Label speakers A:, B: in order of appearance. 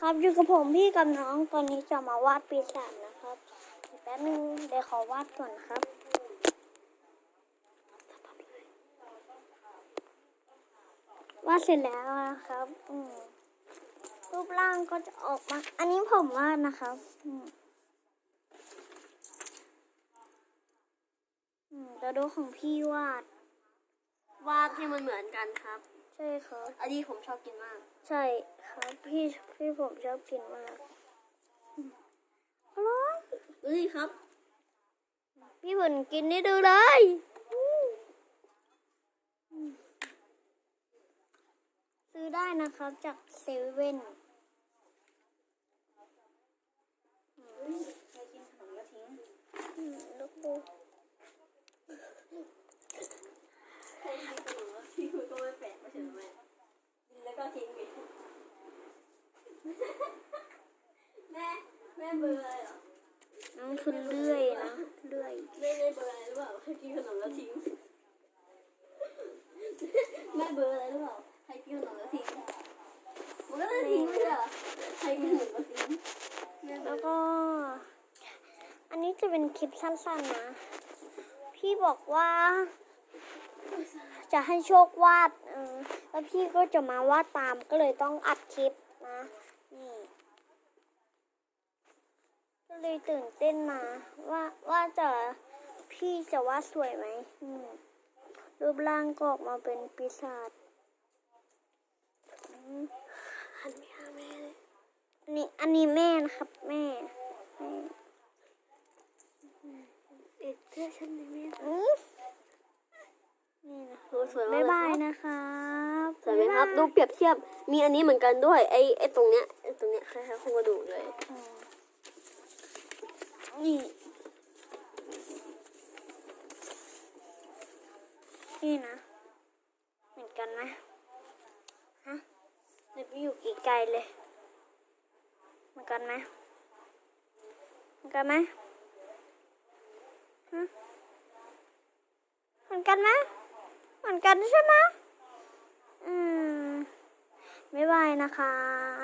A: ครับอยู่กับผมพี่กับน้องตอนนี้จะมาวาดปีศาจนะครับแป๊บนึงเดี๋ยวขอวาดก่อนครับวาดเสร็จแล้วนะครับอืรูปร่างก็จะออกมา อันนี้ผมวาดนะครับอืมอืมจะดูของพี่วาด
B: วาดให้มันเหมือนกันครับ
A: ใช่ครับ
B: อันนี้ผมชอบกินมาก
A: ใช่ครับพี่พี่ผมชอบกินมากอืมอร่อย
B: ดูสิครับ
A: พี่ผุนกินนี่ดูเลยอืมอืมซื้อได้นะครับจากเซเว่น
B: ใครกินขนมแล้วทิ้ง
A: อืมลูกบู
B: ใครกินขนมแล้วทิ้งมันก็ไม่แปลกไม่ใช่ไหมกินแล้วก็ทิ้งไป แม่แม่เบอร์อะไรเหรอ
A: น้องคือเลื่อยนะเลื่อย
B: แม่ได้เบอร์อะไรหรือเปล่าใครกินขนมแล้วทิ้งแม่เบอร์อะไรหรือเปล่าใครกินขนมแล้วทิ้งมันก็เลยทิ้งไม่ใช่เหรอใครกินขนมแล้วทิ้งแม่เบอ
A: แล้ว
B: ร์
A: ก็ อันนี้จะเป็นคลิปสั้นๆนะ พี่บอกว่า จะให้โชควาด เออแล้วพี่ก็จะมาวาดตามก็เลยต้องอัดคลิปนะ นี่ก็เลยตื่นเต้นนะว่าว่าจะพี่จะวาดสวยไหมอืมรูปร่างก็ออกมาเป็นปีศาจอืม
B: หันไปหาแม่เลย
A: อันนี้อันนี้แม่นะครับแม่แม่
B: เอ็ดเสื้อฉันเลยแม่
A: อืมนี่นะ
B: โอ้สวยมาก
A: บ๊าย
B: เล
A: บาย
B: ครับ
A: นะครับ
B: สวยไหมครับ ดูเปรียบเทียบ มีอันนี้เหมือนกันด้วย ไอ้ไอ้ตรงเนี้ยไอ้ตรงเนี้ยคล้ายๆโครงกระดูกเลย
A: อืมนี่ นี่นะ เหมือนกันไหมฮะเดี๋ยวไปอยู่กี่ไกลเลย เหมือนกันไหมเหมือนกันไหมฮะเหมือนกันไหมเหมือนกันใช่ไหม อืม บ๊ายบายนะคะ